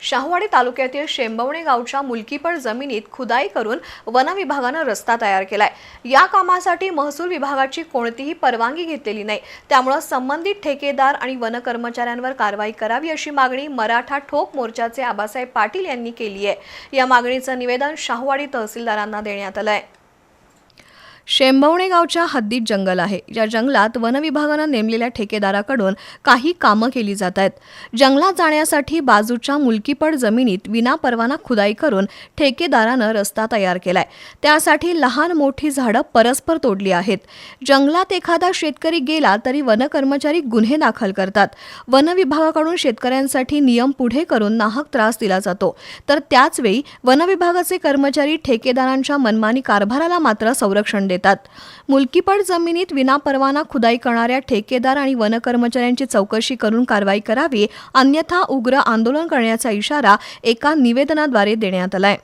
शाहूवाडी तालुक्यातील शेंबवणे गावच्या मुलकीपड जमिनीत खुदाई करून वन विभागानं रस्ता तयार केलाय. या कामासाठी महसूल विभागाची कोणतीही परवानगी घेतलेली नाही. त्यामुळं संबंधित ठेकेदार आणि वन कर्मचाऱ्यांवर कारवाई करावी अशी मागणी मराठा ठोक मोर्चाचे आबासाहेब पाटील यांनी केली आहे या मागणीचं निवेदन शाहूवाडी तहसीलदारांना देण्यात आलं आहे शेंबवणे गावच्या हद्दीत जंगल आहे. या जंगलात वनविभागानं नेमलेल्या ठेकेदाराकडून काही कामं केली जात आहेत. जंगलात जाण्यासाठी बाजूच्या मुलकीपड जमिनीत विनापरवाना खुदाई करून ठेकेदारानं रस्ता तयार केलाय. त्यासाठी लहान मोठी झाडं परस्पर तोडली आहेत. जंगलात एखादा शेतकरी गेला तरी वनकर्मचारी गुन्हे दाखल करतात. वनविभागाकडून शेतकऱ्यांसाठी नियम पुढे करून नाहक त्रास दिला जातो. तर त्याचवेळी वनविभागाचे कर्मचारी ठेकेदारांच्या मनमानी कारभाराला मात्र संरक्षण देतात. मुलकीपट जमिनीत विनापरवाना खुदाई करणाऱ्या ठेकेदार आणि वन कर्मचाऱ्यांची चौकशी करून कारवाई करावी अन्यथा उग्र आंदोलन करण्याचा इशारा एका निवेदनाद्वारे देण्यात आलाय.